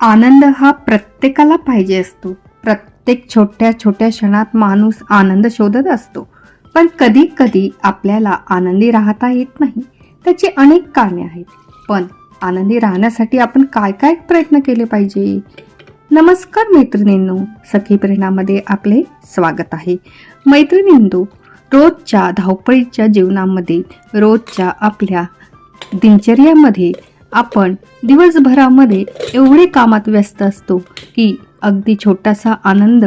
आनंद हा प्रत्येकाला पाहिजे असतो. प्रत्येक छोट्या छोट्या क्षणात माणूस आनंद शोधत असतो. पण कधी कधी आपल्याला आनंदी राहता येत नाही. त्याची अनेक कारणे आहेत. पण आनंदी राहण्यासाठी आपण काय काय प्रयत्न केले पाहिजे? नमस्कार मैत्रिणींनो. सखी प्रेरणामध्ये आपले स्वागत आहे. मैत्रिणींनो रोजच्या धावपळीच्या जीवनामध्ये रोजच्या आपल्या दिनचर्यामध्ये आपण दिवसभरामध्ये एवढे कामात व्यस्त असतो की अगदी छोटासा आनंद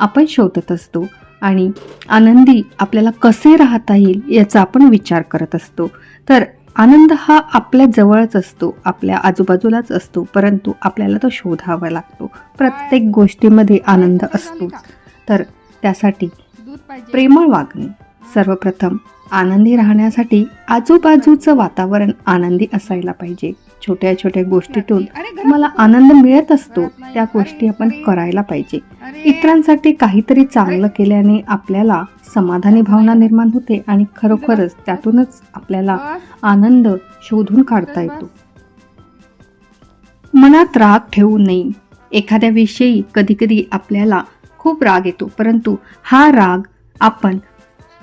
आपण शोधत असतो आणि आनंदी आपल्याला कसे राहता येईल याचा आपण विचार करत असतो. तर आनंद हा आपल्या जवळच असतो आपल्या आजूबाजूलाच असतो परंतु आपल्याला तो शोधावा लागतो. प्रत्येक गोष्टीमध्ये आनंद असतो तर त्यासाठी प्रेमळ वागणे. सर्वप्रथम आनंदी राहण्यासाठी आजूबाजूचं वातावरण आनंदी असायला पाहिजे. छोट्या छोट्या गोष्टीतून तुम्हाला आनंद मिळत असतो त्या गोष्टी आपण करायला पाहिजे. इतरांसाठी काहीतरी चांगलं केल्याने आपल्याला समाधानी भावना निर्माण होते आणि खरोखरच त्यातूनच आपल्याला आनंद शोधून काढता येतो. मनात राग ठेवू नये. एखाद्याविषयी कधीकधी आपल्याला खूप राग येतो परंतु हा राग आपण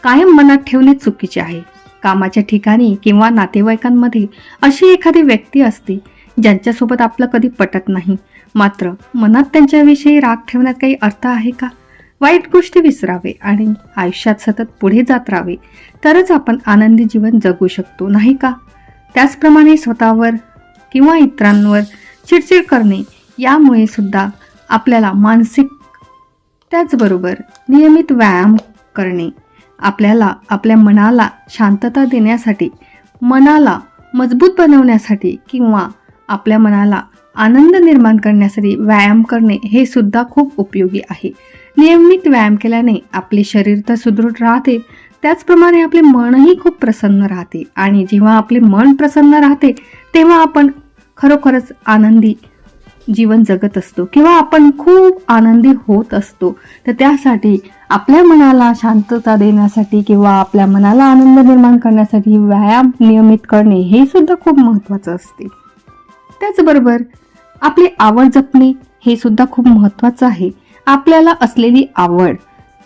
कायम मनात ठेवणे चुकीचे आहे. कामाच्या ठिकाणी किंवा नातेवाईकांमध्ये अशी एखादी व्यक्ती असते ज्यांच्यासोबत आपलं कधी पटत नाही. मात्र मनात त्यांच्याविषयी राग ठेवण्यात काही अर्थ आहे का? वाईट गोष्टी विसरावे आणि आयुष्यात सतत पुढे जात राहावे तरच आपण आनंदी जीवन जगू शकतो नाही का? त्याचप्रमाणे स्वतःवर किंवा इतरांवर चिडचिड करणे यामुळे सुद्धा आपल्याला मानसिक त्याचबरोबर नियमित व्यायाम करणे आपल्याला आपल्या मनाला शांतता देण्यासाठी मनाला मजबूत बनवण्यासाठी किंवा आपल्या मनाला आनंद निर्माण करण्यासाठी व्यायाम करणे हे सुद्धा खूप उपयोगी आहे. नियमित व्यायाम केल्याने आपले शरीर तर सुदृढ राहते त्याचप्रमाणे आपले मनही खूप प्रसन्न राहते आणि जेव्हा आपले मन प्रसन्न राहते तेव्हा आपण खरोखरच आनंदी जीवन जगत असतो किंवा आपण खूप आनंदी होत असतो तर त्यासाठी आपल्या मनाला शांतता देण्यासाठी किंवा आपल्या मनाला आनंद निर्माण करण्यासाठी व्यायाम नियमित करणे हे सुद्धा खूप महत्त्वाचं असते. त्याचबरोबर आपली आवड जपणे हे सुद्धा खूप महत्त्वाचं आहे. आपल्याला असलेली आवड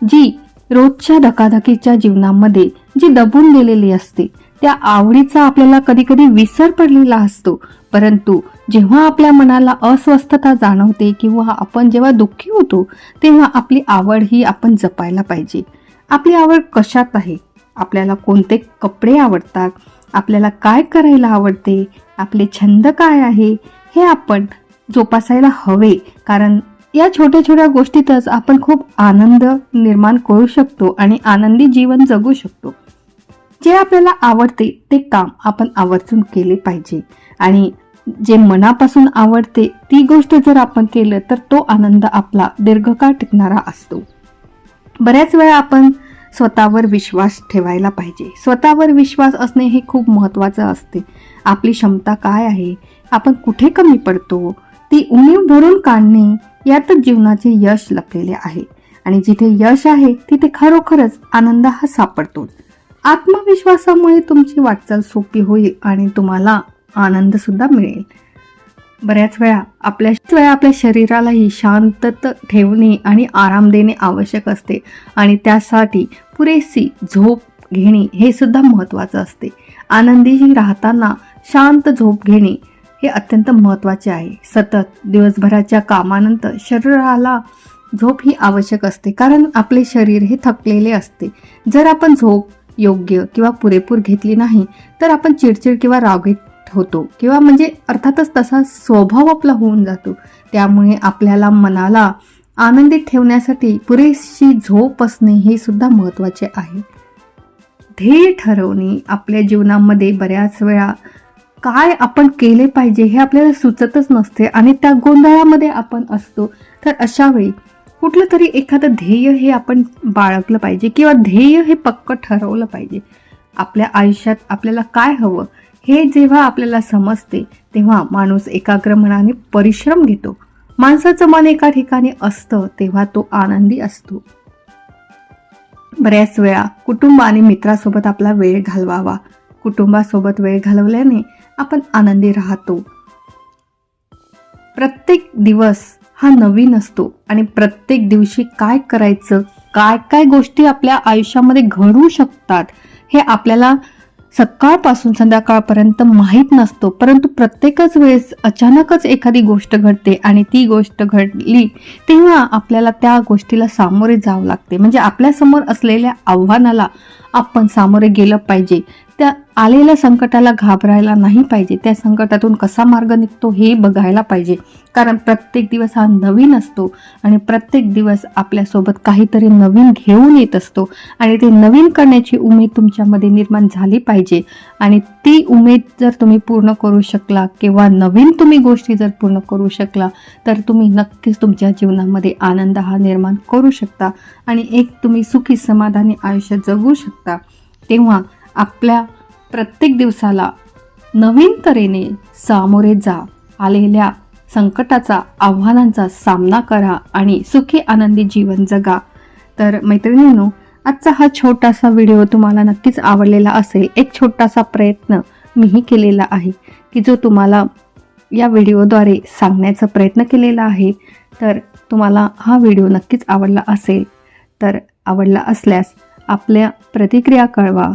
जी रोजच्या धकाधकीच्या जीवनामध्ये जी दबून गेलेली असते त्या आवडीचा आपल्याला कधी कधी विसर पडलेला असतो परंतु जेव्हा आपल्या मनाला अस्वस्थता जाणवते किंवा आपण जेव्हा दुःखी होतो तेव्हा आपली आवड ही आपण जपायला पाहिजे. आपली आवड कशात आहे? आपल्याला कोणते कपडे आवडतात? आपल्याला काय करायला आवडते? आपले छंद काय आहे? हे आपण जोपासायला हवे. कारण या छोट्या छोट्या गोष्टीतच आपण खूप आनंद निर्माण करू शकतो आणि आनंदी जीवन जगू शकतो. जे आपल्याला आवडते ते काम आपण आवर्जून केले पाहिजे. आणि जे मनापासून आवडते ती गोष्ट जर आपण केलं तर तो आनंद आपला दीर्घकाळ टिकणारा असतो. बऱ्याच वेळा आपण स्वतःवर विश्वास ठेवायला पाहिजे. स्वतःवर विश्वास असणे हे खूप महत्त्वाचं असते. आपली क्षमता काय आहे? आपण कुठे कमी पडतो? ती उणीव भरून काढणे यातच जीवनाचे यश लपलेले आहे. आणि जिथे यश आहे तिथे खरोखरच आनंद हा सापडतो आत्मविश्वासामुळे तुमची वाटचाल सोपी होईल आणि तुम्हाला आनंद सुद्धा मिळेल. बऱ्याच वेळा आपल्याच वेळा आपल्या शरीरालाही शांतत ठेवणे आणि आराम देणे आवश्यक असते आणि त्यासाठी पुरेशी झोप घेणे हे सुद्धा महत्त्वाचं असते. आनंदीही राहताना शांत झोप घेणे हे अत्यंत महत्त्वाचे आहे. सतत दिवसभराच्या कामानंतर शरीराला झोप ही आवश्यक असते कारण आपले शरीर हे थकलेले असते. जर आपण झोप योग्य किंवा पुरेपूर घेतली नाही तर आपण चिडचिड किंवा रागीट होतो. किंवा म्हणजे अर्थातच तसा स्वभाव आपला होऊन जातो. त्यामुळे आपल्याला मनाला आनंदित ठेवण्यासाठी पुरेशी झोप असणे हे सुद्धा महत्त्वाचे आहे. ध्येय ठरवणे आपल्या जीवनामध्ये बऱ्याच वेळा काय आपण केले पाहिजे हे आपल्याला सुचतच नसते आणि त्या गोंधळामध्ये आपण असतो. तर अशा वेळी कुठलं तरी एखादं ध्येय हे आपण बाळगलं पाहिजे किंवा ध्येय हे पक्क ठरवलं पाहिजे. आपल्या आयुष्यात आपल्याला काय हवं हे जेव्हा आपल्याला समजते तेव्हा माणूस एकाग्र मनाने परिश्रम घेतो. माणसाचं मन एका ठिकाणी असतं तेव्हा तो आनंदी असतो. बऱ्याच वेळा कुटुंब आणि मित्रासोबत आपला वेळ घालवावा. कुटुंबासोबत वेळ घालवल्याने आपण आनंदी राहतो. प्रत्येक दिवस हा नवीन असतो आणि प्रत्येक दिवशी काय करायचं काय काय गोष्टी आपल्या आयुष्यामध्ये घडू शकतात हे आपल्याला सकाळपासून संध्याकाळपर्यंत माहीत नसतो परंतु प्रत्येकच वेळेस अचानकच एखादी गोष्ट घडते आणि ती गोष्ट घडली तेव्हा आपल्याला त्या गोष्टीला सामोरे जावं लागते. म्हणजे आपल्यासमोर असलेल्या आव्हानाला आपण सामोरे गेलं पाहिजे. त्या आलेल्या संकटाला घाबरायला नाही पाहिजे. त्या संकटातून कसा मार्ग निघतो हे बघायला पाहिजे. कारण प्रत्येक दिवस हा नवीन असतो आणि प्रत्येक दिवस आपल्यासोबत काहीतरी नवीन घेऊन येत असतो. आणि ते नवीन करण्याची उमेद तुमच्यामध्ये निर्माण झाली पाहिजे. आणि ती उमेद जर तुम्ही पूर्ण करू शकला किंवा नवीन तुम्ही गोष्टी जर पूर्ण करू शकला तर तुम्ही नक्कीच तुमच्या जीवनामध्ये आनंद हा निर्माण करू शकता आणि एक तुम्ही सुखी समाधानी आयुष्य जगू शकता. तेव्हा आपल्या प्रत्येक दिवसाला नवीन तऱ्हेने सामोरे जा. आलेल्या संकटाचा आव्हानांचा सामना करा आणि सुखी आनंदी जीवन जगा. तर मैत्रिणींनो आजचा हा छोटासा व्हिडिओ तुम्हाला नक्कीच आवडलेला असेल. एक छोटासा प्रयत्न मीही केलेला आहे की जो तुम्हाला या व्हिडिओद्वारे सांगण्याचा प्रयत्न केलेला आहे. तर तुम्हाला हा व्हिडिओ नक्कीच आवडला असेल. तर आवडला असल्यास आपल्या प्रतिक्रिया कळवा.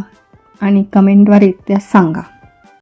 आणि कमेंटद्वारे त्या सांगा.